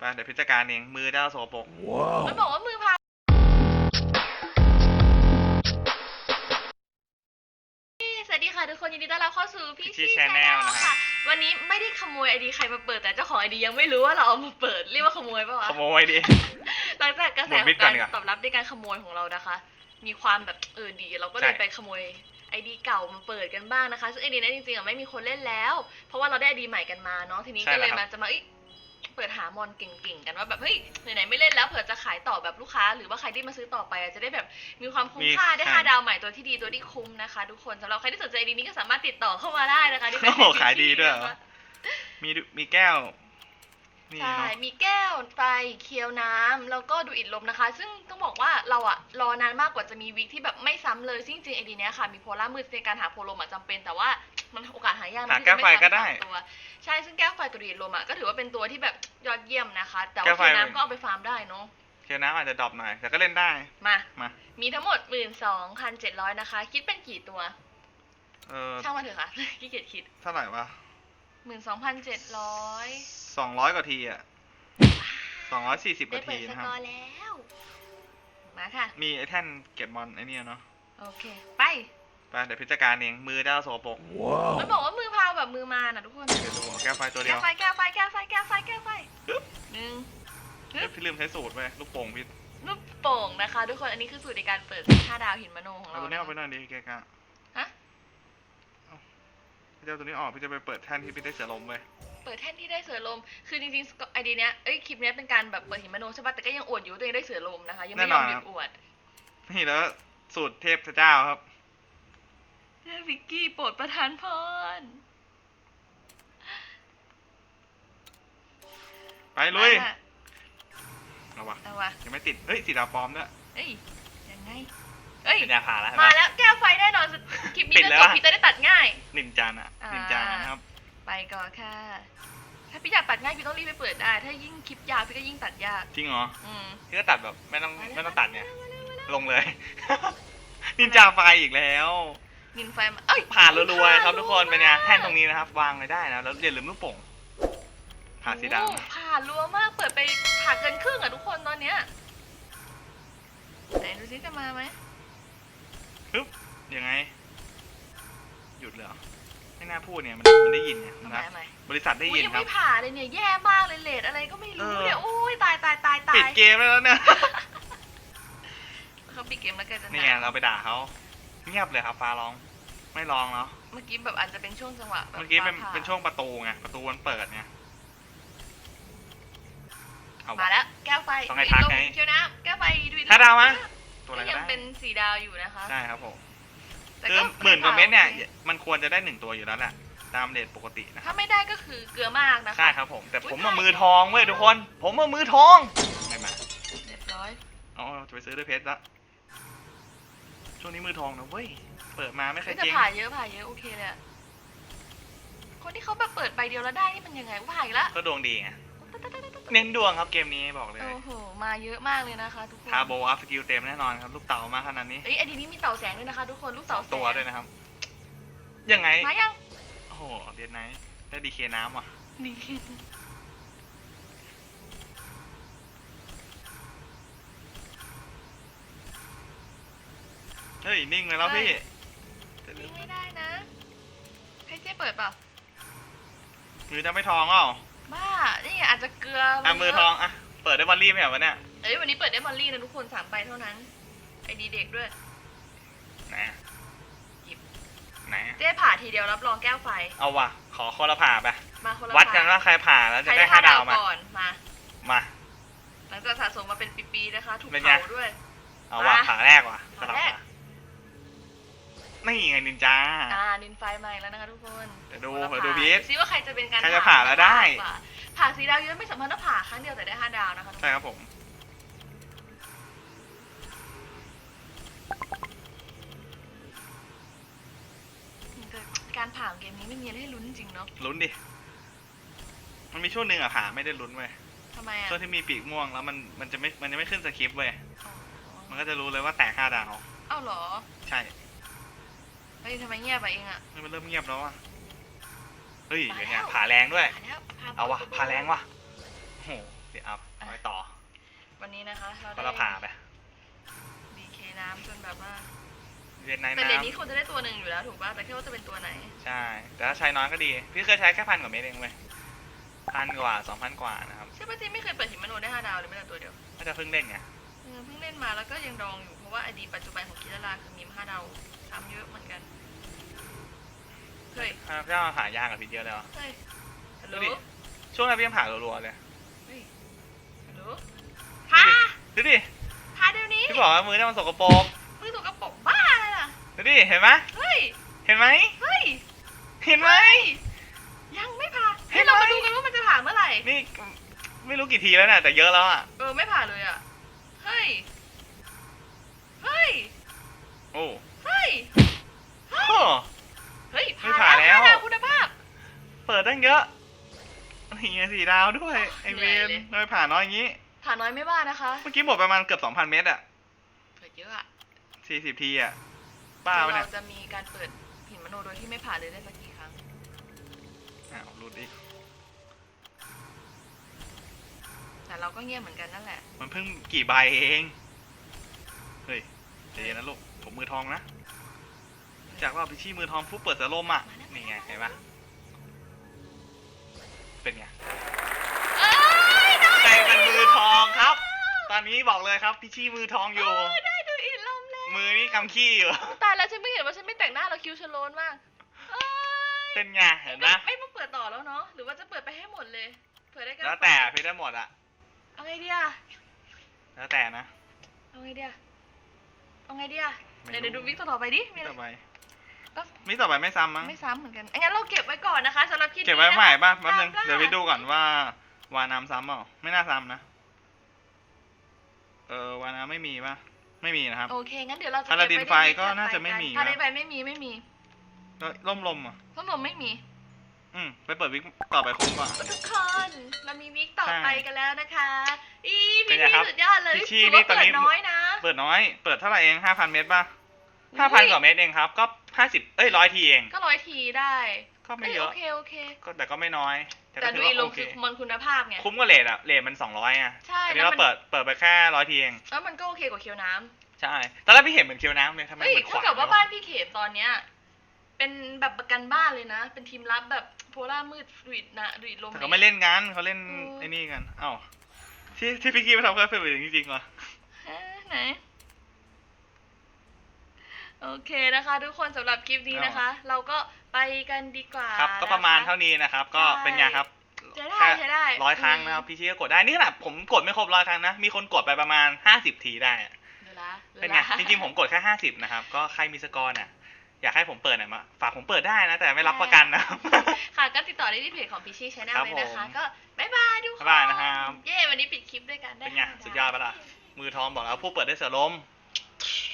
ไปเดี๋ยวพิจารณาเอง มือเจ้าโสโปรกมันบอกว่ามือพาสวัสดีค่ะทุกคนยินดีต้อนรับเข้าสู่พี่พี่ชีแชชานแนแนลลนะครัค่ะบวันนี้ไม่ได้ขโมยไอดีใครมาเปิดแต่เจ้าของไอดียังไม่รู้ว่าเราเอามาเปิดเรียกว่าขโมยปะวะขโมยดิหลังจากกระแสหมดขมิอดงก่อกานรดีกว่าตอบรับในการขโมยของเรานะคะ มีความแบบเออดี เราก็เลยใช่ไปขโมยไอดีเก่ามาเปิดกันบ้างนะคะซึ่งไอดีนั้นจริงๆอะไม่มีคนเล่นแล้ว เพราะว่าเราได้ไอดีใหม่กันมาเนาะทีนี้ก็เลยมาจะมา เอ้ยเปิดหามอนเก่งๆกันว่าแบบเฮ้ยไหนๆไม่เล่นแล้วเผื่อจะขายต่อแบบลูกค้า หรือว่าใครที่มาซื้อต่อไปอะจะได้แบบมีความคุ้มค่าได้ห้าดาวใหม่ตัวที่ดีตัวที่คุ้มนะคะทุกคนสำหรับใครที่สนใจไอดีนี้ก็สามารถติดต่อเข้ามาได้นะคะที่โอ้โหขายดีด้วยเหรอ มีดูมีแก้ว นี่ใช่ เนาะ มีแก้วไฟเคียวน้ำ แล้วก็ดูอิดลมนะคะ ซึ่งต้องบอกว่าเราอะรอนานมากกว่าจะมีวิกที่แบบไม่ซ้ำเลยซึ่งจริงๆไอดีเนี้ยค่ะ มีโพล่ามืดในการหาโพลมอะจำเป็น แต่ว่า มันโอกาสหายากนะหาที่แก้วจะไฟม่ซ้ำก็ได้ สามตัวใช่ซึ่งแก้วไฟกับดูอิดลมอะก็ถือว่าเป็นตัวที่แบบยอดเยี่ยมนะคะ แต่แก้ว่าวไฟเคียวน้ำก็เอาไปฟาร์มได้เนาะเคียวน้ำอาจจะดรอปหน่อยแต่ก็เล่นได้ มา มา มีทั้งหมดหมื่นสองพันเจ็ดร้อยนะคะ คิดเป็นกี่ตัว เออช่างมาเถอะค่ะ ขี้เกียจคิดเท่าไหร่วะหมื่นสองพันเจ็ดร้อยสองร้อยกว่าทีอะสองร้อยสี่สิบกได้ว่าเปิทีดสนะครับ กอร์แล้ว มาค่ะ มีไอ้แท่นเก็บบอลไอ้เนี่ยเนาะโอเค ไป ไปเดี๋ยวพิจารณาเองมือเจ้าโสโปรกมันบอกว่ามือพาวแบบมือมาน่ะทุกคน เดี๋ยวดูแก้วไฟตัวเดีแก้ยววไฟแก้วไฟแก้วไฟแก้วไฟแก้วไฟฮึบหนึ่งเอ้ยพี่ลืมใช้สูตรไปลูกโป่งพี่ลูกโป่งนะคะ ทุกคนอันนี้คือสูตรในการเปิดห้าดาวหินมโนของเอาเราตัวนี้ออกไปหน่อยดิแกกะฮะพี่จะเอาตัวนี้ออกพี่จะไปเปิดแท่นที่พี่ได้เสือลมไปเปิดแท่นที่ได้เสือลม คือจริงๆไอเดียเนี้ยเอ้ยคลิปเนี้ยเป็นการแบบเปิดหินมโนใช่ปะแต่ก็ยังอวดอยู่ว่าตัวเองได้เสือลมนะคะ ยังไม่ยอมหยุดอวดนี่แล้วสูตรเทพเจ้าครับ วิกกี้โปรดประทานพรไปลุยมาค่ะเอาวะเอาวะยังไม่ติดเฮ้ยสีดาวปลอมด้วยเอ้ยยังไงเอ้ย เป็นยาผ่าแล้วมาแล้วแก้วไฟแน่นอนสุดคลิปนี้ติดจะแล้จวบพี่จะได้ตัดง่ายนินจานะอ่านินินจานะครับ ไปก่อนค่ะ ถ้าพี่อยากตัดง่ายพี่ต้องรีบไปเปิดได้ ถ้ายิ่งคลิปยาวพี่ก็ยิ่งตัดยาก จริงเหรออืมพี่ก็ตัดแบบไม่ต้องไม่ต้องตัดเนี่ยมาแล้วมาแล้วลงเลย นินจาไฟอีกแล้ว นินไฟมาเอ้ยผ่านรัวๆครับทุกคนเป็นไงแท่นตรงนี้นะครับ วางไว้ได้นะแล้วอย่าลืมลูกโป่งผ่าสีดโอ้ผ่านรัวมากเปิดไปผ่าเกินครึ่งอะทุกคนตอนเนี้ยไหนดูซิจะมาไหมำปึ๊บยังไง หยุดเลยเหรอไม่น่าพูดเนี่ยมันมันได้ยินไงทำไมนะทำไมบริษัทได้อุ้ยิยนยังครัไม่บ ผ่าเลยเนี่ยแย่มากเลยเลทอะไรก็ไม่รู้เออ เนี่ยโอ้ยตายตายตายตาปิดยเกมแล้วเนี่ยเขาปิดเกมแล้วกันจะนี่ไงเราไปด่าเขา เงียบเลยครับฟ้าร้อง ไม่ร้องเนาะเมื่อกี้แบบอาจจะเป็นช่วงจังหวะแบบเมื่อกี้เป็นฟ้าผ่าเป็นช่วงประตูไงประตูมันเปิดไงเอามาวะแล้ว แก้วไฟต้องให้ทักไงเชียวนะแก้วไฟดูถ้าดาวมะ ตัวอะไรก็ก็ยังได้เป็นสีดาวอยู่นะคะใช่ครับผมแต่คือก็หมื่นกว่าเม็ดเนี่ยโอคมันควรจะได้หนึ่งตัวอยู่แล้วแหละตามเดทปกตินะคถ้ารับไม่ได้ก็คือเกลือมากนะคะ ใช่ครับผม แต่ผมอุ๊มายตายมือทองเว้ยทุกคน ผมมามือทองไม่มาเรียบร้อย อ๋อจะไปซื้อด้วยเพชรละ ช่วงนี้มือทองนะเว้ย เปิดมาไม่เคยแต่เจ๊งผ่าเยอะผ่าเยอะโอเคเลยอะคนที่เขาแบบเปิดใบเดียวแล้วได้นี่มันยังไงผ่าอีกแล้วก็ดวงดีไง เน้นดวงครับเกมนี้บอกเลย โอ้โห มาเยอะมากเลยนะคะทุกคนทาโบอัพสกิลเต็มแน่นอนครับลูกเต๋ามาขนาดนี้ เอ้ยไอดีนี้มีเต่าแสงด้วยนะคะทุกคนลูกเต่าแสงตัวด้วยนะครับ ยังไง มายัง โอ้โหเดียนไนท์ได้ดีเคน้ำว่ะนี่เฮ้ย นิ่งเลยแล้วพี่นี่ไม่ได้นะให้เจ๊เปิดเปล่ามือจะไม่ทองเปล่าบ้า นี่อาจจะเกลืออะมือทองอะเปิดได้บอลลี่ไหมวะเนี่ยเอ้ยวันนี้เปิดได้มอลลี่นะทุกคนสามใบเท่านั้น ไอดีเด็กด้วยไหนอะหยิบไหนอะเจ๊ผ่าทีเดียวรับรองแก้วไฟ เอาว่ะ ขอคนละผ่าไปมาคนละวัดกันผ่ว่าใครผ่าแล้วใคจะรได้ได้ห้าห้าดาดาววมาก่อนมา มา หลังจากสะสมมาเป็นปีๆนะคะ ถูกเป็นไงเผาด้วย เอาว่ะมาผ่าแรกว่ะสผ่าลับแรกมา นี่ไงนินจา อ่านินไฟใหม่แล้วนะคะทุกคนเดี๋ยวดูคนละเดี๋ยวดูผ่าพีชซิว่าใครจะเป็นการใครจะผ่าแล้วได้กว่าผ่าสีดาวเยอะไม่สำคัญต้องผ่าครั้งเดียวแต่ได้ห้าดาวนะคะทุกคน ใช่ครับผมแต่การผ่าของเกมนี้ไม่มีอะไรให้ลุ้นจริงเนาะลุ้นดิ มันมีช่วงหนึ่งอะผ่าไม่ได้ลุ้นเว้ยทำไมอะช่วงที่มีปีกม่วงแล้วมันมันจะไม่มันจะไม่ขึ้นสคริปต์เว้ยอ๋อมันก็จะรู้เลยว่าแตกห้าดาว เอ้าเหรอ ใช่ เฮ้ยทำไมเงียบไปเองอะเฮ้ยมันเริ่มเงียบแล้วอะเฮ้ยมาอย่างแล้เงี้ยวผ่าแรงด้วย ผ่าแล้วผ่าเอาวะผ่าแรงวะโอ้โหเดี๋ยวอัพเอาไปต่อวันนี้นะคะ เราก็ได้เราผ่าไปดีเคน้ำจนแบบว่าเรียนในแต่เลนนี้น้ำควรจะได้ตัวหนึ่งอยู่แล้วถูกป่ะแต่แค่ว่าจะเป็นตัวไหน ใช่ แต่ถ้าใช้น้อยก็ดี พี่เคยใช้แค่พันกว่าเมตรเองเว้ยพันกว่าสองพันกว่านะครับใช่ป่ะที่ไม่เคยเปิดหิมะโนได้ห้าดาวเลยไม่แต่ตัวเดียวน่าจะเพิ่งเล่นไง เออเพิ่งเล่นมาแล้วก็ยังดองอยู่เพราะว่าไอดีปัจจุบันของคิราราคือมีมาห้าดาว ทำเยอะเหมือนกัน เฮ้ย อ่าพี่เอาผ่ายากกับพี่เยอะเลยวะ เฮ้ย ฮัลโหล ดูดิ ช่วงนั้นพี่ยังผ่ารัวๆเลย เฮ้ย ฮัลโหลพาดูดิ พาเดี๋ยวนี้พี่บอกว่ามือเนี่ยมันสกปรกมือถูกกระปกบ้าเลยล่ะ ดูดิ เห็นไหมเฮ้ย เห็นไหมเฮ้ย เห็นไหมเฮ้ยยังไม่ผ่าเห็เฮ้นยไหม เรามาดูกันว่ามันจะผ่าเมื่อไหร่ นี่ไม่รู้กี่ทีแล้วนะแต่เยอะแล้วอะ เออ ไม่ผ่าเลยอะ เฮ้ย เฮ้ย โอ้ เฮ้ยโหเฮ้ยไม่ผ่าแล้ว ห้ดาวคุณภาพ เปิดตั้งเยอะนี่ไงสี่ดาวด้วย ไอเวเหนื่อยนเลย ทำไมผ่าน้อยอย่างงี้ ผ่าน้อยไม่ว่านะคะเมื่อกี้หมดประมาณเกือบสองพันเมตรอะเปิดเยอะอะสี่สิบทีอะบ้าไปะเนี่ย เราจะมีการเปิดหินมโนโดยที่ไม่ผ่าเลยได้สักกี่ครั้ง อ้าวหลุดอีก แต่เราก็เงียบเหมือนกันนั่นแหละ มันเพิ่งกี่ใบเอง เฮ้ยใจเย็นนะลูก ผมมือทองนะ จากว่าไปชี้มือทองฟุบเปิดสะลมอะ นี่ไงเห็นปะเป็นไงเอ้ยได้ใครเป็นมือทองครับ ตอนนี้บอกเลยครับพี่ชี้มือทองอยู่เอ้ยได้ดูอินลมแล้วมือนี่กำขี้อยู่ ตายแล้วฉันไม่เห็นว่าฉันไม่แต่งหน้าแล้วคิ้วฉันโลนมากเอ้ยเป็นไงเห็นไหมไม่ต้องเปิดต่อแล้วเนาะ หรือว่าจะเปิดไปให้หมดเลย เปิดได้กันแล้วแต่พี่ได้หมดอะเอาไงดีอะแล้วแต่นะ เอาไงดีอะเอาไงดีอะ ไม่เดี๋ยวรู้เดี๋ยวดูวิกต่อไปดิมีมิอะไร ต่อไปก็ มิต่อไปไม่ซ้ำมั้ง ไม่ซ้ำเหมือนกันงั้นเราเก็บไว้ก่อนนะคะสำหรับคลิปนี้เก็บไว้ใหม่ป่ะนะคะแป๊บนึงตามเดี๋ยวไปดูก่อนว่า วาน้ำซ้ำเปล่าไม่น่าซ้ำนะ เออวาน้ำไม่มีป่ะ ไม่มีนะครับ โอเคงั้นเดี๋ยวเราจะพาราดินเก็บไฟว้ก็ที่น่าจะไม่มีพาราดินนะไฟไม่มีไม่มีแล้วล่มลมอะพัดลมไม่มี อืม ไปเปิดวิกต่อไปคุ้มกว่า ทุกคนเรามีวิกต่อไปกันแล้วนะคะ อีเป็พี่นไงพี่ครับสุดยอดเลยพี่ชี่ถือว่านี่ตอนเปินี้ดน้อยนะ เปิดน้อย เปิดเท่าไหร่เองห้าพันเมตรป่ะอุ้ห้ายพันกว่าเมตรเองครับ ก็ห้าสิบเอ้ยร้อยทีเอง ก็ร้อยทีได้ ก็ไม่เยอะ โอเคโอเค ก็แต่ก็ไม่น้อย แต่แต่ก็ถืดูออีว่าลโองเคคือมันคุณภาพไง คุ้มกว่าเลทอะเลทมันสองร้อยอะใช่อันนี้แล้วเรามันเปิด เปิดไปแค่ร้อยทีเองแล้วมันก็โอเคกว่าเคียวน้ำใช่ ตอนแรกพี่เห็นเหมือนเคียวน้ำเลยทำไมเฮ้ยเหมือนขางเท่าวกับว่าเลยวะบ้านพี่เขมตอนเนี้ย เป็นแบบประกันบ้านเลยนะ เป็นทีมลับแบบโพล่ามืดดุดนะดุดลมแต่เขาไม่เล่นกันเขาเล่นเออไอ้นี่กัน เอ้าที่ที่พี่กี้ไปทำก็เป็นแบบนี้จริงๆเหรอฮะ ไหน โอเคนะคะ ทุกคนสำหรับคลิปนี้นะคะ เราก็ไปกันดีกว่าครับก็ประมาณนค เท่านี้นะครับ ก็ใช่เป็นไงครับใช้ได้แค่ใช้ได้ร้อยครั้งอืมนะครับพี่ชี้ก็กดได้นี่ขนาดผมกดไม่ครบร้อยครั้งนะมีคนกดไปประมาณห้าสิบทีได้อะเดี๋ยวละเป็นไงจริงๆผมกดแค่ห้าสิบนะครับก็ใครมีสกอร์น่ะอยากให้ผมเปิดหน่อยมาฝากผมเปิดได้นะแต่ไม่รับประกันนะค่ะก็ติดต่อได้ที่เพจของพิชชี่ชแนลครับเลยนะคะ ผมก็บ๊ายบายทุกคนบ๊ายบายนะครับเย้วันนี้ปิดคลิปด้วยกันได้เป็นไงห้าดาวสุดยอดปะล่ะ มือทองบอกแล้วผู้เปิดได้เสือลม